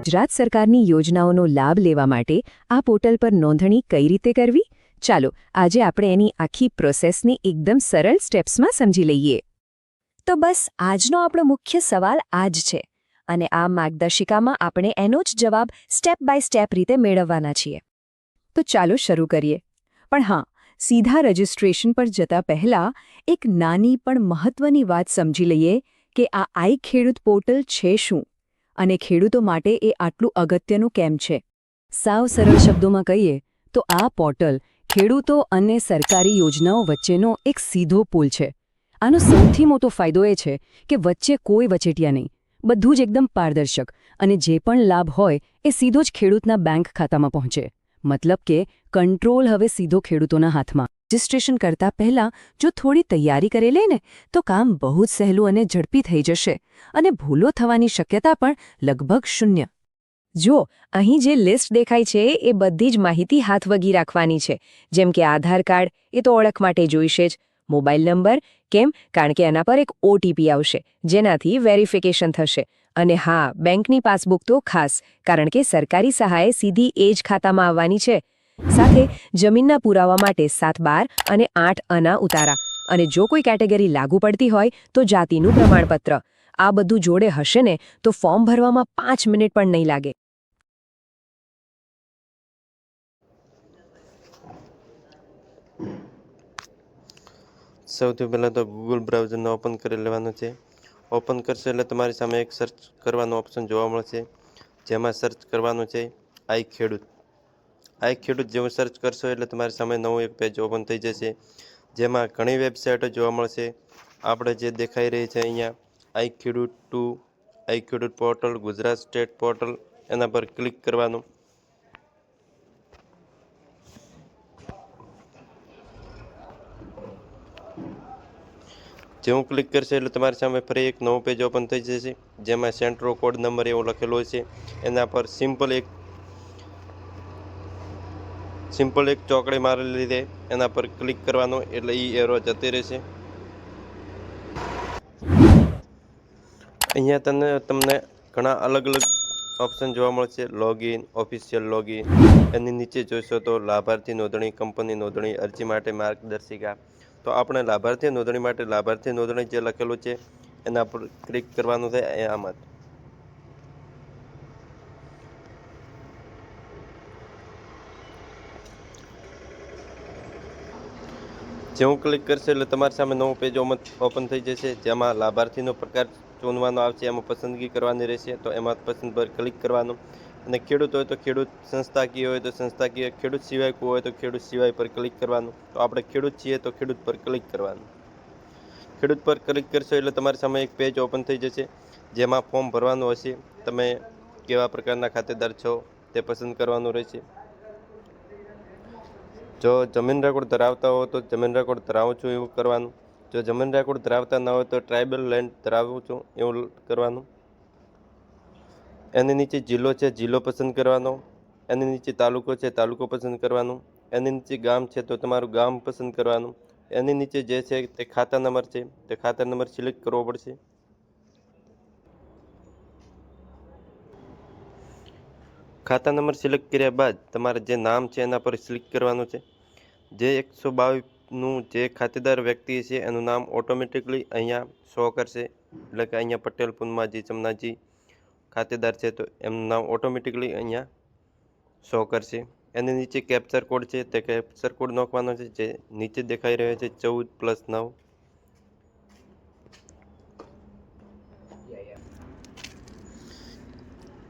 ગુજરાત સરકારની યોજનાઓનો લાભ લેવા માટે આ પોર્ટલ પર નોંધણી કઈ રીતે કરવી? ચાલો, આજે આપણે એની આખી પ્રોસેસને એકદમ સરળ સ્ટેપ્સમાં સમજી લઈએ. તો બસ, આજનો આપણો મુખ્ય સવાલ આ જ છે. અને આ માર્ગદર્શિકામાં આપણે એનો જ જવાબ સ્ટેપ બાય સ્ટેપ રીતે મેળવવાના છીએ. તો ચાલો શરૂ કરીએ. પણ હા, સીધા રજિસ્ટ્રેશન પર જતા પહેલા એક નાની પણ મહત્વની વાત સમજી લઈએ કે આ આઈ ખેડૂત પોર્ટલ છે શું? અને ખેડૂતો માટે એ આટલું અગત્યનું કેમ છે? સાવ સરળ શબ્દોમાં કહીએ, તો આ પોર્ટલ ખેડૂતો અને સરકારી યોજનાઓ વચ્ચેનો એક સીધો પુલ છે. આનો સૌથી મોટો ફાયદો એ છે કે વચ્ચે કોઈ વચેટિયા નહીં. બધું જ એકદમ પારદર્શક અને જે પણ લાભ હોય એ સીધો જ ખેડૂતના બેંક ખાતામાં પહોંચે. મતલબ કે કંટ્રોલ હવે સીધો ખેડૂતોના હાથમાં. રજિસ્ટ્રેશન કરતા પહેલા જો થોડી તૈયારી કરી લે તો કામ બહુ જ સહેલું અને ઝડપી થઈ જશે અને ભૂલો થવાની શક્યતા પણ લગભગ શૂન્ય. જો અહીં જે લિસ્ટ દેખાય છે, એ બધી જ માહિતી હાથવગી રાખવાની છે. જેમ કે આધાર કાર્ડ, એ તો ઓળખ માટે જોઈશે જ. મોબાઈલ નંબર, કેમ? કારણ કે એના પર એક ઓટીપી આવશે, જેનાથી વેરિફિકેશન થશે. અને હા, બેંકની પાસબુક તો ખાસ, કારણ કે સરકારી સહાય સીધી એ જ ખાતામાં આવવાની છે. સાથે જમીનના પુરાવા માટે સાત બાર અને આઠ અના ઉતારા. અને જો કોઈ કેટેગરી લાગુ પડતી હોય, તો જાતિનું પ્રમાણપત્ર. આ બધું જોડે હશે ને, તો ફોર્મ ભરવામાં પાંચ મિનિટ પણ નહીં લાગે. સૌથી પહેલાં તો ગૂગલ બ્રાઉઝરને ઓપન કરી લેવાનું છે. ઓપન કરશો એટલે તમારી સામે એક સર્ચ કરવાનો ઓપ્શન જોવા મળશે. જેમાં સર્ચ કરવાનું છે, આઈ ખેડૂત. આઈ ખેડૂત જેવું સર્ચ કરશો એટલે તમારી સામે નવું એક પેજ ઓપન થઈ જશે. જેમાં ઘણી વેબસાઇટો જોવા મળશે. આપણે જે દેખાઈ રહી છે અહીંયા આઈ ખેડૂત ટુ આઈ ખેડૂત પોર્ટલ ગુજરાત સ્ટેટ પોર્ટલ એના પર ક્લિક કરવાનું. જેવું ક્લિક કરશે એટલે તમારી સામે ફરી એક નવો પેજ ઓપન થઈ જશે. જેમાં સેન્ટ્રો કોડ નંબર એવો લખેલો છે. એના પર સિમ્પલ એક સિમ્પલ એક ચોકડી મારેલી લીધે, એના પર ક્લિક કરવાનો, એટલે એ એરો જતી રહેશે. અહીંયા તમને તમને ઘણા અલગ અલગ ઓપ્શન જોવા મળશે. લોગિન ઓફિશિયલ લોગિન એની નીચે જોશો તો લાભાર્થી નોંધણી કંપની નોંધણી, અરજી માટે માર્ગદર્શિકા. તો આપણે લાભાર્થી નોંધણી માટે લાભાર્થી નોંધણી જે લખેલું છે, એના પર ક્લિક કરવાનું છે આમાં જેવું ક્લિક કરશે એટલે તમારી સામે નવું પેજ ઓપન થઈ જશે, જેમાં લાભાર્થીનો પ્રકાર ચૂનવાનો આવશે, એમાં પસંદગી કરવાની રહેશે, તો એમાં પસંદ પર ક્લિક કરવાનું. અને ખેડૂત હોય તો ખેડૂત સંસ્થાકીય હોય તો સંસ્થાકીય, ખેડૂત સિવાય કોઈ હોય તો ખેડૂત સિવાય પર ક્લિક કરવાનું. તો આપણે ખેડૂત છીએ તો ખેડૂત પર ક્લિક કરવાનું. ખેડૂત પર ક્લિક કરશો એટલે તમારી સામે એક પેજ ઓપન થઈ જશે, જેમાં ફોર્મ ભરવાનું હશે. તમે કેવા પ્રકારના ખાતેદાર છો તે પસંદ કરવાનું રહેશે. જો જમીન રેકોર્ડ ધરાવતા હો તો જમીન રેકોર્ડ ધરાવું છું એવું કરવાનું. જો જમીન રેકોર્ડ ધરાવતા ન હોય તો ટ્રાઇબલ લેન્ડ ધરાવું છું એવું કરવાનું. એની નીચે જિલ્લો છે, જિલ્લો પસંદ કરવાનો. એની નીચે તાલુકો છે, તાલુકો પસંદ કરવાનું. એની નીચે ગામ છે તો તમારું ગામ પસંદ કરવાનું. એની નીચે જે છે તે ખાતા નંબર છે, તે ખાતા નંબર સિલેક્ટ કરવો પડશે. ખાતા નંબર સિલેક્ટ કર્યા બાદ તમારે જે નામ છે એના પર ક્લિક કરવાનું છે. જે એકસો બાવીસનું જે ખાતેદાર વ્યક્તિ છે એનું નામ ઓટોમેટિકલી અહીંયા શો કરશે. એટલે કે અહીંયા પટેલ પૂનમાજી ચમનાજી ખાતેદાર છે તો એમનું નામ ઓટોમેટિકલી અહીંયા શો કરશે. એની નીચે કેપ્ચર કોડ છે તે કેપ્ચર કોડ નાખવાનો છે જે નીચે દેખાઈ રહ્યો છે ચૌદ પ્લસ નવ.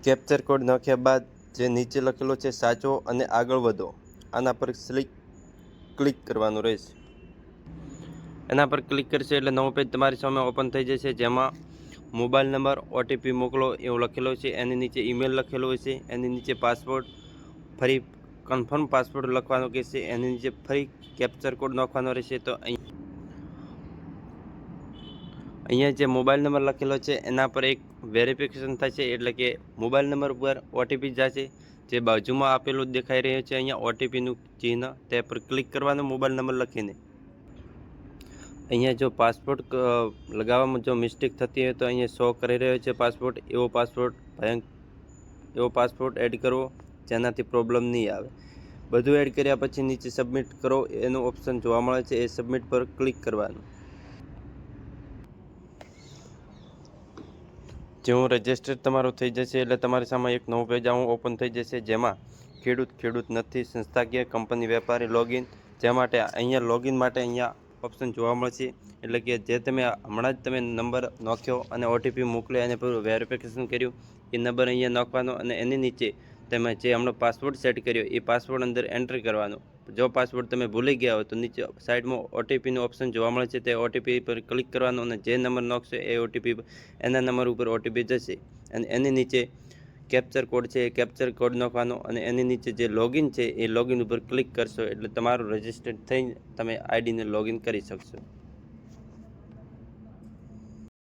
કેપ્ચર કોડ નાખ્યા બાદ જે નીચે લખેલો છે, સાચો અને આગળ વધો. આના પર સ્લિક ક્લિક કરવાનું રહેશે. એના પર ક્લિક કરશે એટલે નવો પેજ તમારી સામે ઓપન થઈ જશે. જેમાં મોબાઈલ નંબર ઓટીપી મોકલો એવું લખેલો છે. એની નીચે ઈમેલ લખેલો છે એની નીચે પાસપોર્ટ ફરી કન્ફર્મ પાસપોર્ટ લખવાનો કહેશે. એની નીચે ફરી કેપ્ચર કોડ નાખવાનો રહેશે. તો અહીં અહીંયા જે મોબાઈલ નંબર લખેલો છે, એના પર એક વેરિફિકેશન થશે એટલે કે મોબાઈલ નંબર પર ઓટીપી જશે. જે બાજુમાં આપેલું દેખાઈ રહ્યું છે, અહીંયા ઓટીપીનું ચિહ્ન, તે પર ક્લિક કરવાનો મોબાઈલ નંબર લખીને. અહીંયા જો પાસપોર્ટ લગાવવામાં જો મિસ્ટેક થતી હોય તો અહીંયા શો કરી રહ્યો છે પાસપોર્ટ એવો પાસપોર્ટ ભયંક, એવો પાસપોર્ટ એડ કરવો, જેનાથી પ્રોબ્લેમ નહીં આવે. બધું એડ કર્યા પછી નીચે સબમિટ કરો, એનું ઓપ્શન જોવા મળે છે, એ સબમિટ પર ક્લિક કરવાનું. જેવું રજિસ્ટર તમારું થઈ જશે એટલે તમારી સામે એક નવું પેજ આવું ઓપન થઈ જશે, જેમાં ખેડૂત ખેડૂત નથી સંસ્થાકીય કંપની વેપારી લોગિન જે માટે અહીંયા લોગિન માટે અહીંયા ઓપ્શન જોવા મળશે. એટલે કે જે તમે હમણાં જ તમે નંબર નાખ્યો અને ઓટીપી મોકલ્યો અને પૂરું વેરિફિકેશન કર્યું. એ નંબર અહીંયા નાખવાનો અને એની નીચે તમે જે હમણાં પાસવર્ડ સેટ કર્યો, એ પાસવર્ડ અંદર એન્ટ્રી કરવાનો. જો પાસવર્ડ તમે ભૂલી ગયા હોય તો નીચે સાઈડમાં ઓટીપીનું ઓપ્શન જોવા મળે છે. તે ઓટીપી પર ક્લિક કરવાનો અને જે નંબર નાખશો એ ઓટીપી એના નંબર ઉપર ઓટીપી જશે. અને એની નીચે કેપ્ચર કોડ છે, એ કેપ્ચર કોડ નાખવાનો અને એની નીચે જે લોગિન છે, એ લોગિન ઉપર ક્લિક કરશો એટલે તમારું રજિસ્ટર્ડ થઈને તમે આઈડીને લોગિન કરી શકશો.